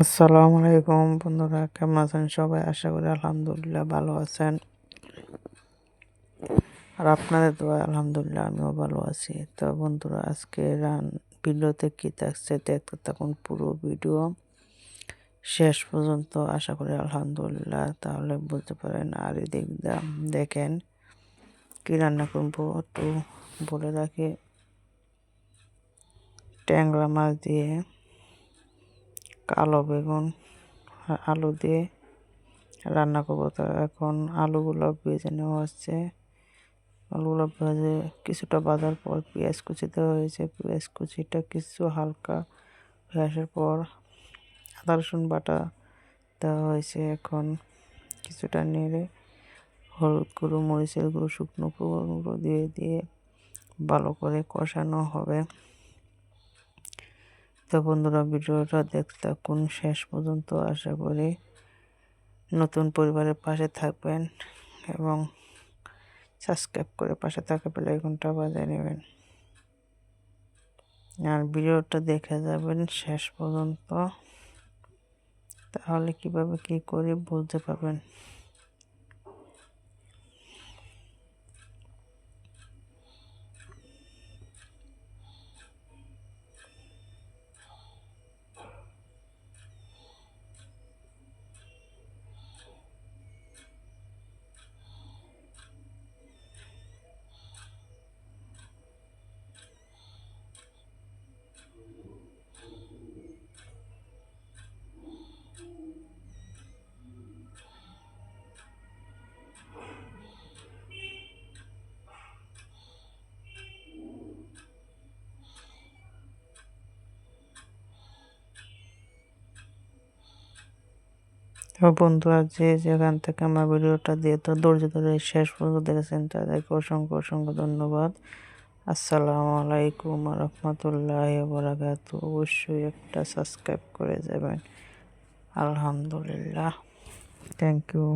আসসালামু আলাইকুম বন্ধুরা, কেমন আছেন সবাই? আশা করি আলহামদুলিল্লাহ ভালো আছেন। আর আপনাদের তো আলহামদুলিল্লাহ আমিও ভালো আছি। তো বন্ধুরা, আজকে রান ভিডিওতে কী থাকছে দেখতে থাকুন পুরো ভিডিও। শেষ পর্যন্ত আশা করি আলহামদুলিল্লাহ, তাহলে বলতে পারেন। আর এদিক দেখেন কী রান্না করব একটু বলে রাখি। ট্যাংরা মাছ দিয়ে কালো বেগুন আলু দিয়ে রান্না করব। তো এখন আলুগুলো ভেজে নেওয়া হচ্ছে। আলুগুলো ভেজে কিছুটা বাজার পর পেঁয়াজ কুচি দেওয়া হয়েছে। পেঁয়াজ কুচিটা কিছু হালকা হয়ে পর আদা, রসুন বাটা দেওয়া হয়েছে। এখন কিছুটা নেড়ে হলুদ গুঁড়ো, মরিচের গুঁড়ো, শুকনো গুঁড়ো দিয়ে দিয়ে ভালো করে কষানো হবে। তো বন্ধুরা ভিডিওটা দেখতে থাকুন। শেষ পর্যন্ত আশা করি নতুন পরিবারের পাশে থাকবেন এবং সাবস্ক্রাইব করে পাশে থাকা ঘণ্টা বাজিয়ে নেবেন। আর ভিডিওটা দেখে যাবেন শেষ পর্যন্ত। তাহলে কীভাবে কি করে বুঝতে পারবেন। তো বন্ধু যে যেখান থেকে আমার ভিডিওটা দিয়ে তো ধৈর্য ধরে শেষ পর্যন্ত দেখেছেন, তাদেরকে অসংখ্য অসংখ্য ধন্যবাদ। আসসালামু আলাইকুম রহমতুল্লাহ বরাকাত অবশ্যই একটা সাবস্ক্রাইব করে যাবেন। আলহামদুলিল্লাহ। Thank you